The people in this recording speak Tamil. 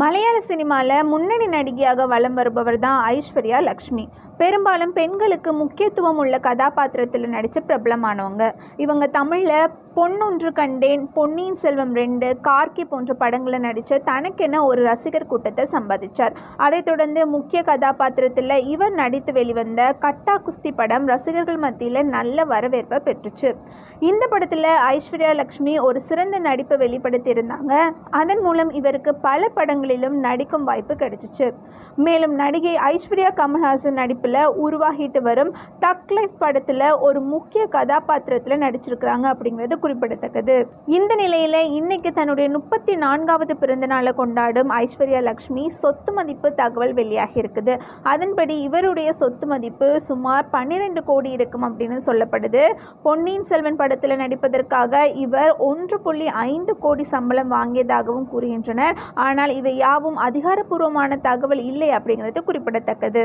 மலையாள சினிமாவில் முன்னணி நடிகையாக வலம் வருபவர் தான் ஐஸ்வர்யா லக்ஷ்மி. பெரும்பாலும் பெண்களுக்கு முக்கியத்துவம் உள்ள கதாபாத்திரத்தில் நடித்த பிரபலமானவங்க. இவங்க தமிழில் பொன்னொன்று கண்டேன் பொன்னியின் செல்வம் ரெண்டு கார்க்கி போன்ற படங்களில் நடித்து தனக்கென ஒரு ரசிகர் கூட்டத்தை சம்பாதிச்சார். அதைத் தொடர்ந்து முக்கிய கதாபாத்திரத்தில் இவர் நடித்து வெளிவந்த கட்டா குஸ்தி படம் ரசிகர்கள் மத்தியில் நல்ல வரவேற்பை பெற்றுச்சு. இந்த படத்தில் ஐஸ்வர்யா லக்ஷ்மி ஒரு சிறந்த நடிப்பை வெளிப்படுத்தியிருந்தாங்க. அதன் மூலம் இவருக்கு பல படங்களிலும் நடிக்கும் வாய்ப்பு கிடைச்சிச்சு. மேலும் நடிகை ஐஸ்வர்யா கமல்ஹாசன் நடிப்பில் உருவாகிட்டு வரும் தக் லைஃப் படத்தில் ஒரு முக்கிய கதாபாத்திரத்தில் நடிச்சிருக்கிறாங்க அப்படிங்கிறது குறிப்பிடத்தக்கது. இந்த நிலையில் இன்னைக்கு தன்னுடைய முப்பத்தி நான்காவது பிறந்த நாளை கொண்டாடும் ஐஸ்வர்யா லக்ஷ்மி சொத்து மதிப்பு தகவல் வெளியாகி இருக்குது. அதன்படி இவருடைய சொத்து மதிப்பு சுமார் பன்னிரெண்டு கோடி இருக்கும் அப்படின்னு சொல்லப்படுது. பொன்னியின் செல்வன் படத்தில் நடிப்பதற்காக இவர் ஒன்று புள்ளி ஐந்து கோடி சம்பளம் வாங்கியதாகவும் கூறுகின்றனர். ஆனால் இவை யாவும் அதிகாரப்பூர்வமான தகவல் இல்லை அப்படிங்கிறது குறிப்பிடத்தக்கது.